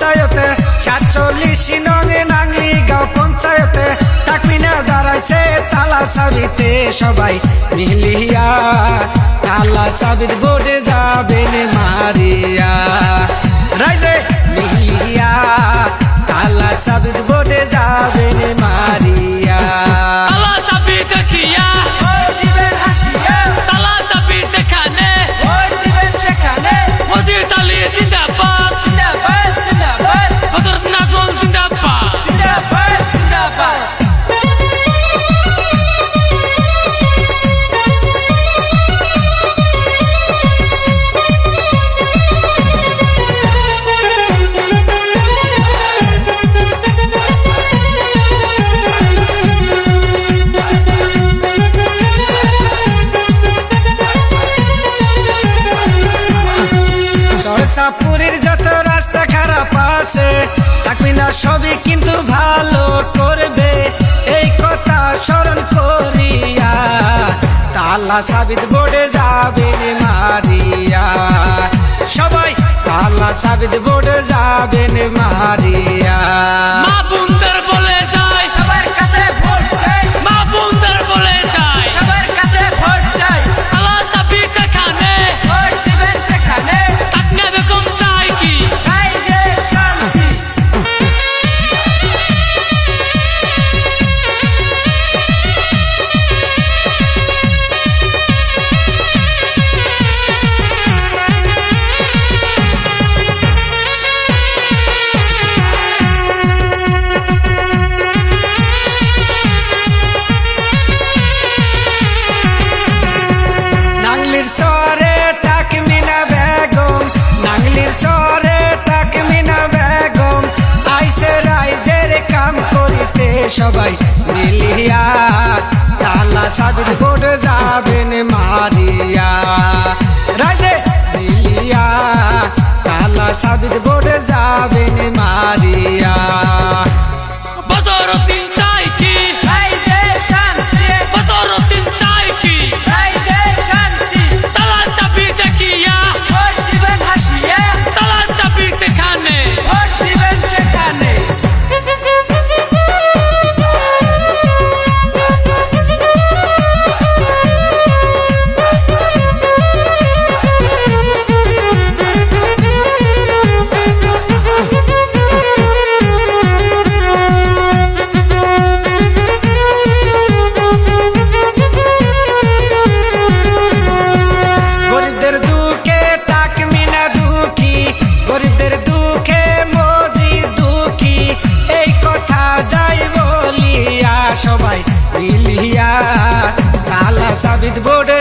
পঞ্চায়েতে সাতচল্লিশ নঙে নাংলি গাঁও পঞ্চায়েতে টাকমিনা দাঁড়াইছে তালা সাবিতে সবাই মিলিয়া। তালা সাবিত বোর্ডে যাবেন মারিয়া। রাইজে মিলিয়া তালা সাবিত বোর্ড সরসাপুরের যত রাস্তা খারাপ আছে, থাকবি না সবই কিন্তু ভালো করবে। এই কথা স্মরণ করিয়া, তালা সাবিত বোর্ডে যাবে মারিয়া। সবাই তালা সাবিত বোর্ডে যাবেন মারিয়া। সাবিত বোর্ড যাবেন মারিয়া। রাজে মিলিয়া কালা সাবিত বোর্ড যাবেন মারিয়া। কালা সাবিত